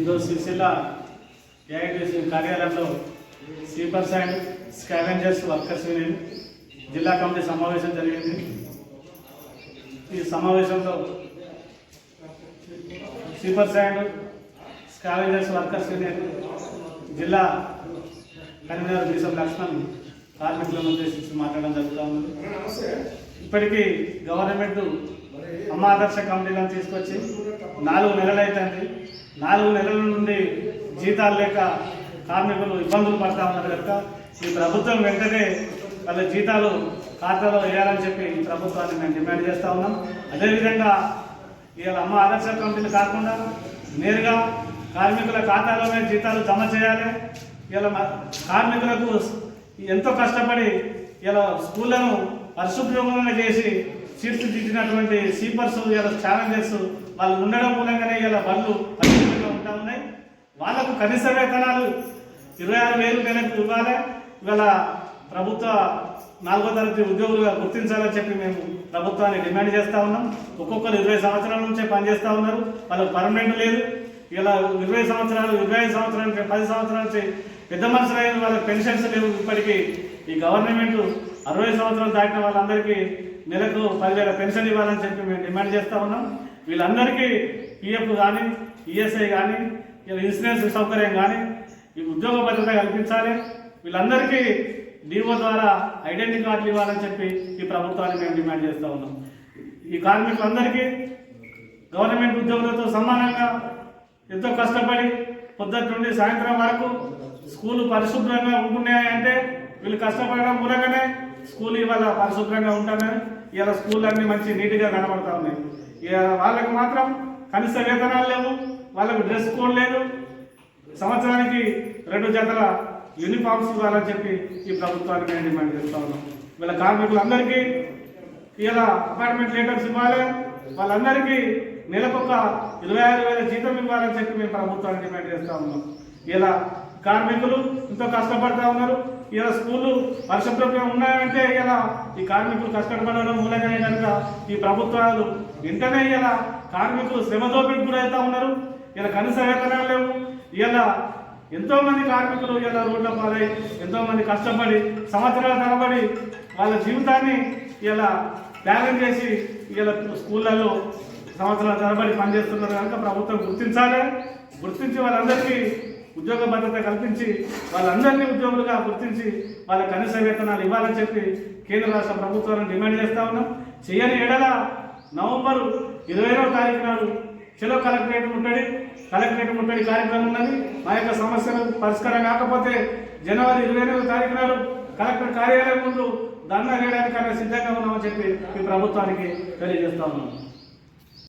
ఈరోజు సిరిసిల్ల ఏఐటీసీ కార్యాలయంలో sweepers and scavengers workers union జిల్లా కమిటీ సమావేశం జరిగింది. ఈ సమావేశంలో sweepers and scavengers workers union జిల్లా కన్వీనర్ బీసం లక్ష్మణ్ కార్మికులను ఉద్దేశించి మాట్లాడడం జరుగుతూ ఉంది. ఇప్పటికీ గవర్నమెంట్ అమ్మ ఆదర్శ కమిటీలను తీసుకొచ్చి నాలుగు నెలలు అవుతుంది నాలుగు నెలల నుండి జీతాలు లేక కార్మికులు ఇబ్బందులు పడతా ఉన్నారు కనుక ఈ ప్రభుత్వం వెంటనే వాళ్ళ జీతాలు ఖాతాలో వేయాలని చెప్పి ఈ ప్రభుత్వాన్ని మేము డిమాండ్ చేస్తూ ఉన్నాం. అదేవిధంగా ఇవాళ అమ్మ ఆదర్శ కమిటీలు కాకుండా నేరుగా కార్మికుల ఖాతాలోనే జీతాలు జమ చేయాలి. ఇలా కార్మికులకు ఎంతో కష్టపడి ఇలా స్కూళ్ళను పరిశుభ్రంగా చేసి తీర్చిదిద్దినటువంటి సీపర్స్ ఇలా ఛాలెంజర్స్ వాళ్ళు ఉండడం మూలంగానే ఇలా బళ్ళు పరిశుభ్రంగా ఉంటా ఉన్నాయి. వాళ్ళకు కనీస వేతనాలు ఇరవై ఆరు వేలు నెలకు ఇవ్వాలి. ఇవాళ ప్రభుత్వ నాలుగో తరగతి ఉద్యోగులుగా గుర్తించాలని చెప్పి మేము ప్రభుత్వాన్ని డిమాండ్ చేస్తూ ఉన్నాం. ఒక్కొక్కరు ఇరవై సంవత్సరాల నుంచే పనిచేస్తూ ఉన్నారు. వాళ్ళకు పర్మనెంట్ లేదు. ఇలా ఇరవై సంవత్సరాలు ఇరవై ఐదు సంవత్సరాల నుంచి పది సంవత్సరాల నుంచి పెద్ద మనుషులైన వాళ్ళ వాళ్ళకి పెన్షన్స్ లేవు ఇప్పటికీ. ఈ గవర్నమెంట్ అరవై సంవత్సరాలు దాటిన వాళ్ళందరికీ నెలకు పదివేల పెన్షన్ ఇవ్వాలని చెప్పి మేము డిమాండ్ చేస్తూ ఉన్నాం. వీళ్ళందరికీ పిఎఫ్ కానీ ఈఎస్ఐ కానీ ఇలా ఇన్సూరెన్స్ సౌకర్యం కానీ ఈ ఉద్యోగ భద్రత కల్పించాలి. వీళ్ళందరికీ డిఓ ద్వారా ఐడెంటిటీ కార్డులు ఇవ్వాలని చెప్పి ఈ ప్రభుత్వాన్ని మేము డిమాండ్ చేస్తూ ఉన్నాం. ఈ కార్మికులందరికీ గవర్నమెంట్ ఉద్యోగులతో సమానంగా ఎంతో కష్టపడి పొద్దుటి నుండి సాయంత్రం వరకు స్కూలు పరిశుభ్రంగా ఉంటున్నాయంటే వీళ్ళు కష్టపడడం మూలంగానే స్కూల్ ఇవాళ పరిశుభ్రంగా ఉంటున్నాయి ఇవాళ స్కూల్ అన్ని మంచి నీట్గా కనబడతా ఉన్నాయి. ఇక వాళ్ళకి మాత్రం కనీస వేతనాలు లేవు వాళ్ళకు డ్రెస్ కోడ్ లేదు. సంవత్సరానికి రెండు జతల యూనిఫామ్స్ ఇవ్వాలని చెప్పి ఈ ప్రభుత్వానికి మేము డిమాండ్ చేస్తా ఉన్నాం. వీళ్ళ కార్మికులందరికీ ఇలా అపార్ట్మెంట్ లెటర్స్ ఇవ్వాలి. వాళ్ళందరికీ నెలకొక ఇరవై ఆరు వేల జీతం ఇవ్వాలని చెప్పి మేము ప్రభుత్వాన్ని డిమాండ్ చేస్తా ఉన్నాం. ఇలా కార్మికులు ఎంతో కష్టపడతా ఉన్నారు. ఇలా స్కూళ్ళు పరిశుభ్రంగా ఉన్నాయంటే ఇలా ఈ కార్మికులు కష్టపడడం మూలంగానే కనుక ఈ ప్రభుత్వాలు వెంటనే ఇలా కార్మికులు శ్రమ దోపిడికి గురవుతా ఉన్నారు. ఇలా కనీస వేతనాలు లేవు. ఇలా ఎంతో మంది కార్మికులు ఇలా రోడ్ల పాలై ఎంతో మంది కష్టపడి సంవత్సరాల తరబడి వాళ్ళ జీవితాన్ని ఇలా త్యాగం చేసి ఇలా స్కూళ్ళల్లో సంవత్సరాల తరబడి పనిచేస్తున్నారు కనుక ప్రభుత్వం గుర్తించాలి. గుర్తించి వాళ్ళందరికీ ఉద్యోగ భద్రత కల్పించి వాళ్ళందరినీ ఉద్యోగులుగా గుర్తించి వాళ్ళ కనీస వేతనాలు ఇవ్వాలని చెప్పి కేంద్ర రాష్ట్ర ప్రభుత్వాలను డిమాండ్ చేస్తా ఉన్నాం. చేయని ఎడల నవంబర్ ఇరవైవ తారీఖు నాడు చలో కలెక్టరేట్ ముట్టడి కలెక్టరేట్ ముట్టడి కార్యక్రమం ఉన్నది. మా యొక్క సమస్యలు పరిష్కారం కాకపోతే జనవరి ఇరవై ఎనిమిది తారీఖు నాడు కలెక్టర్ కార్యాలయం ముందు దండ వేయడానికైనా సిద్ధంగా ఉన్నామని చెప్పి ఈ ప్రభుత్వానికి తెలియజేస్తా ఉన్నాం.